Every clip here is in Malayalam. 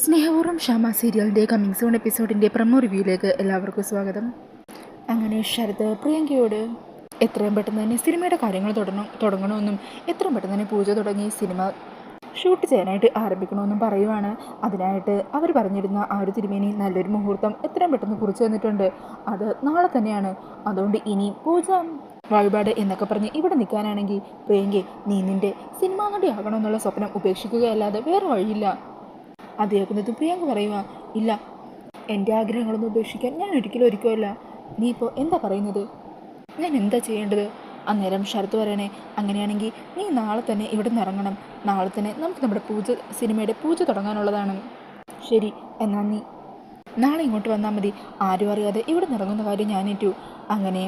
സ്നേഹപൂർവം ഷാമ സീരിയലിന്റെ കമ്മിങ് സോൺ എപ്പിസോഡിന്റെ പ്രമോ റിവ്യൂയിലേക്ക് എല്ലാവർക്കും സ്വാഗതം. അങ്ങനെ ശരത് പ്രിയങ്കയോട് എത്രയും പെട്ടെന്ന് തന്നെ സിനിമയുടെ കാര്യങ്ങൾ തുടങ്ങണം തുടങ്ങണമെന്നും എത്രയും പെട്ടെന്ന് തന്നെ പൂജ തുടങ്ങി സിനിമ ഷൂട്ട് ചെയ്യാനായിട്ട് ആരംഭിക്കണമെന്നും പറയുവാണ്. അതിനായിട്ട് അവർ പറഞ്ഞിരുന്ന ആ ഒരു തിരുമേനി നല്ലൊരു മുഹൂർത്തം എത്രയും പെട്ടെന്ന് കുറിച്ച് തന്നിട്ടുണ്ട്. അത് നാളെ തന്നെയാണ്. അതുകൊണ്ട് ഇനി പൂജ വഴിപാട് എന്നൊക്കെ പറഞ്ഞ് ഇവിടെ നിൽക്കാനാണെങ്കിൽ പ്രിയങ്കെ നീ നിന്റെ സിനിമാ നടിയാകണമെന്നുള്ള സ്വപ്നം ഉപേക്ഷിക്കുകയല്ലാതെ വേറെ വഴിയില്ല. അത് കേൾക്കുന്നത് പ്രിയങ്ക പറയുക ഇല്ല എന്റെ ആഗ്രഹങ്ങളൊന്നും ഉപേക്ഷിക്കാൻ ഞാൻ ഒരിക്കലും ഒരുക്കുമല്ല നീ ഇപ്പോൾ എന്താ പറയുന്നത്? ഞാൻ എന്താ ചെയ്യേണ്ടത്? അന്നേരം ശരത്ത് പറയണേ അങ്ങനെയാണെങ്കിൽ നീ നാളെ തന്നെ ഇവിടെ നിന്ന് ഇറങ്ങണം. നാളെ തന്നെ നമുക്ക് നമ്മുടെ പൂജ സിനിമയുടെ പൂജ തുടങ്ങാനുള്ളതാണ്. ശരി എന്നാൽ നീ നാളെ ഇങ്ങോട്ട് വന്നാൽ മതി. ആരും അറിയാതെ ഇവിടെ നിന്ന് ഇറങ്ങുന്ന കാര്യം ഞാനേറ്റു അങ്ങനെ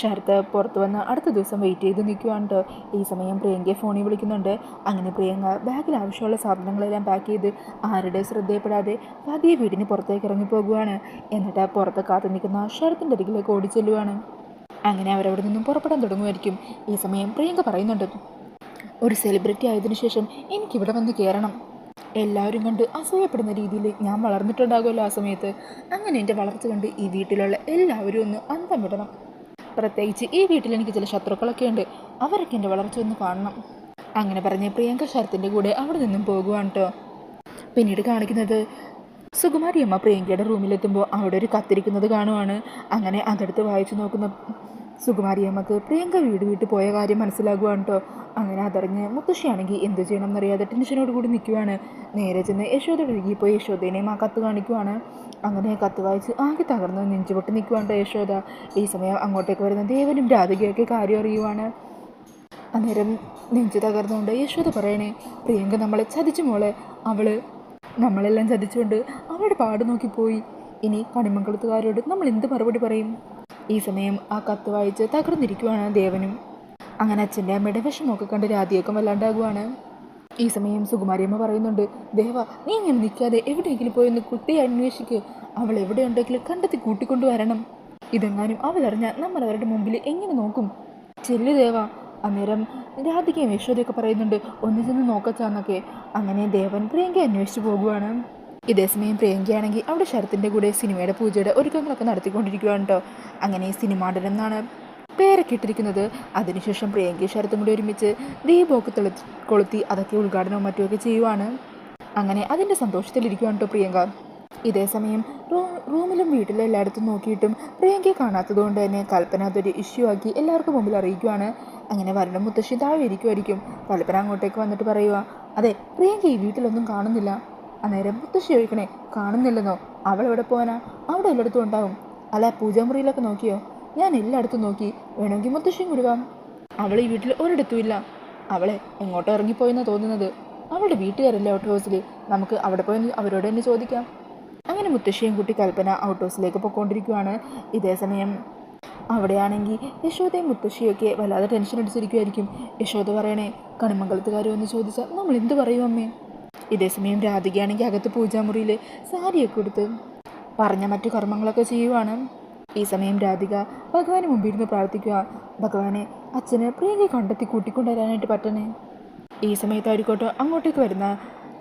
ശരത്ത് പുറത്ത് വന്ന് അടുത്ത ദിവസം വെയിറ്റ് ചെയ്ത് നിൽക്കുവാണ്ട് ഈ സമയം പ്രിയങ്കയെ ഫോണിൽ വിളിക്കുന്നുണ്ട്. അങ്ങനെ പ്രിയങ്ക ബാഗിൽ ആവശ്യമുള്ള സാധനങ്ങളെല്ലാം പാക്ക് ചെയ്ത് ആരുടെ ശ്രദ്ധയപ്പെടാതെ പതിയെ വീടിന് പുറത്തേക്ക് ഇറങ്ങി പോകുവാണ്. എന്നിട്ട് പുറത്ത് കാത്തു നിൽക്കുന്ന ശരത്തിന്റെ അരികിലേക്ക് ഓടിച്ചെല്ലുവാണ്. അങ്ങനെ അവരവിടെ നിന്നും പുറപ്പെടാൻ തുടങ്ങുമായിരിക്കും. ഈ സമയം പ്രിയങ്ക പറയുന്നുണ്ട് ഒരു സെലിബ്രിറ്റി ആയതിനു ശേഷം എനിക്കിവിടെ വന്ന് കയറണം എല്ലാവരും കണ്ട് അസൂയപ്പെടുന്ന രീതിയിൽ ഞാൻ വളർന്നിട്ടുണ്ടാകുമല്ലോ ആ സമയത്ത്. അങ്ങനെ എന്റെ വളർച്ച കണ്ട് ഈ വീട്ടിലുള്ള എല്ലാവരും ഒന്ന് അന്തം വിടണം. പ്രത്യേകിച്ച് ഈ വീട്ടിൽ എനിക്ക് ചില ശത്രുക്കളൊക്കെ ഉണ്ട്. അവരൊക്കെ എന്റെ വളർച്ച ഒന്ന് കാണണം. അങ്ങനെ പറഞ്ഞ് പ്രിയങ്ക ശരത്തിന്റെ കൂടെ അവിടെ നിന്നും പോകുവാണ് കേട്ടോ പിന്നീട് കാണിക്കുന്നത് സുകുമാരി അമ്മ പ്രിയങ്കയുടെ റൂമിലെത്തുമ്പോൾ അവിടെ ഒരു കത്തിരിക്കുന്നത് കാണുവാണ്. അങ്ങനെ അതെടുത്ത് വായിച്ചു നോക്കുന്ന സുകുമാരി അമ്മയ്ക്ക് പ്രിയങ്ക വീട് വീട്ടിൽ പോയ കാര്യം മനസ്സിലാകുവാണ് കേട്ടോ അങ്ങനെ അതറിഞ്ഞ് മുത്തശ്ശിയാണെങ്കിൽ എന്ത് ചെയ്യണം എന്നറിയാതെ ടെൻഷനോട് കൂടി നിൽക്കുവാണ് നേരെ ചെന്ന് യശോദ പോയി യശോദേനെയും ആ കത്ത് കാണിക്കുവാണ്. അങ്ങനെ കത്ത് വായിച്ച് ആകെ തകർന്ന് നെഞ്ചുപൊട്ടി നിൽക്കുവാണ് യശോദ. ഈ സമയം അങ്ങോട്ടേക്ക് വരുന്ന ദേവനും രാധികയൊക്കെ കാര്യം അറിയുവാണ്. അന്നേരം നെഞ്ചു തകർന്നുകൊണ്ട് യശോദ പറയണേ പ്രിയങ്ക നമ്മളെ ചതിച്ചു മോളെ. അവൾ നമ്മളെല്ലാം ചതിച്ചുകൊണ്ട് അവളുടെ പാട് നോക്കിപ്പോയി. ഇനി കണിമംഗലത്തുകാരോട് നമ്മൾ എന്ത് മറുപടി പറയും? ഈ സമയം ആ കത്ത് വായിച്ച് തകർന്നിരിക്കുവാണ് ദേവനും. അങ്ങനെ അച്ഛന്റെ അമ്മയുടെ വിഷമമൊക്കെ കണ്ട് രാധിയൊക്കെ വല്ലാണ്ടാകുവാണ്. ഈ സമയം സുകുമാരിയമ്മ പറയുന്നുണ്ട് ദേവ നീ ഇങ്ങനെ നിൽക്കാതെ എവിടെയെങ്കിലും പോയി ഒന്ന് കുട്ടിയെ അന്വേഷിക്കുക അവൾ എവിടെയുണ്ടെങ്കിലും കണ്ടെത്തി കൂട്ടിക്കൊണ്ടു വരണം. ഇതെങ്ങാനും അവരറിഞ്ഞാൽ നമ്മൾ അവരുടെ മുമ്പിൽ എങ്ങനെ നോക്കും? ചെല്ലു ദേവ. അന്നേരം രാധികയും യശോദയൊക്കെ പറയുന്നുണ്ട് ഒന്നിച്ചൊന്ന് ചെന്ന് നോക്കച്ചാന്നൊക്കെ അങ്ങനെ ദേവൻ പ്രിയങ്ക അന്വേഷിച്ചു പോകുവാണ്. ഇതേസമയം പ്രിയങ്കയാണെങ്കിൽ അവിടെ ശരത്തിന്റെ കൂടെ സിനിമയുടെ പൂജയുടെ ഒരുക്കങ്ങളൊക്കെ നടത്തിക്കൊണ്ടിരിക്കുകയാണ് കേട്ടോ അങ്ങനെ സിനിമാടനം എന്നാണ് പേരൊക്കെ ഇട്ടിരിക്കുന്നത് അതിനുശേഷം പ്രിയങ്കയും ശരത്തും കൂടി ഒരുമിച്ച് ദീപമൊക്കെ തെളി കൊളുത്തി അതൊക്കെ ഉദ്ഘാടനവും മറ്റുമൊക്കെ ചെയ്യുവാണ്. അങ്ങനെ അതിന്റെ സന്തോഷത്തിലിരിക്കുകയാണ് കേട്ടോ പ്രിയങ്ക. ഇതേസമയം റൂമിലും വീട്ടിലും എല്ലായിടത്തും നോക്കിയിട്ടും പ്രിയങ്കയെ കാണാത്തതുകൊണ്ട് തന്നെ കൽപ്പന അതൊരു ഇഷ്യൂ ആക്കി എല്ലാവർക്കും മുമ്പിൽ അറിയിക്കുവാണ്. അങ്ങനെ വരണ മുത്തശ്ശി താഴെ ഇരിക്കുമായിരിക്കും കൽപ്പന അങ്ങോട്ടേക്ക് വന്നിട്ട് പറയുക അതെ പ്രിയങ്ക ഈ വീട്ടിലൊന്നും കാണുന്നില്ല. അന്നേരം മുത്തശ്ശി ചോദിക്കണേ കാണുന്നില്ലെന്നോ? അവൾ എവിടെ പോകാനാ അവിടെ എല്ലായിടത്തും ഉണ്ടാവും. അല്ല പൂജാമുറിയിലൊക്കെ നോക്കിയോ? ഞാൻ എല്ലായിടത്തും നോക്കി. വേണമെങ്കിൽ മുത്തശ്ശിയും കൂടി വാ. അവൾ ഈ വീട്ടിൽ ഒരിടത്തും ഇല്ല. അവളെ എങ്ങോട്ടോ ഇറങ്ങിപ്പോയെന്നാണ് തോന്നുന്നത്. അവളുടെ വീട്ടുകാരല്ലേ ഔട്ട് ഹൗസിൽ നമുക്ക് അവിടെ പോയി അവരോട് തന്നെ ചോദിക്കാം. അങ്ങനെ മുത്തശ്ശിയും കുട്ടി കൽപ്പന ഔട്ട് ഹൗസിലേക്ക് പോയിക്കൊണ്ടിരിക്കുകയാണ് ഇതേ സമയം. അവിടെയാണെങ്കിൽ യശോദയും മുത്തശ്ശിയൊക്കെ വല്ലാതെ ടെൻഷൻ അടിച്ചിരിക്കുമായിരിക്കും യശോദ പറയണേ കണിമംഗലത്തുകാരോ എന്ന് ചോദിച്ചാൽ നമ്മൾ എന്ത് പറയും അമ്മേ? ഇതേസമയം രാധികയാണെങ്കിൽ അകത്ത് പൂജാമുറിയിൽ സാരിയൊക്കെ കൊടുത്ത് പറഞ്ഞ മറ്റു കർമ്മങ്ങളൊക്കെ ചെയ്യുവാണ്. ഈ സമയം രാധിക ഭഗവാന് മുമ്പിരുന്ന് പ്രാർത്ഥിക്കുക ഭഗവാനെ അച്ഛന് പ്രിയങ്കയെ കണ്ടെത്തി കൂട്ടിക്കൊണ്ടുവരാനായിട്ട് പറ്റണേ. ഈ സമയത്തായിരിക്കോട്ടെ അങ്ങോട്ടേക്ക് വരുന്ന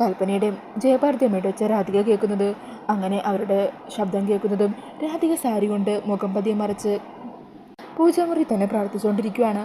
കൽപ്പനയുടെയും ജയഭാരതി അമ്മയുടെ വെച്ച രാധിക കേൾക്കുന്നത്. അങ്ങനെ അവരുടെ ശബ്ദം കേൾക്കുന്നതും രാധിക സാരി കൊണ്ട് മുഖം പതിയെ മറിച്ച് പൂജാമുറി തന്നെ പ്രാർത്ഥിച്ചുകൊണ്ടിരിക്കുകയാണ്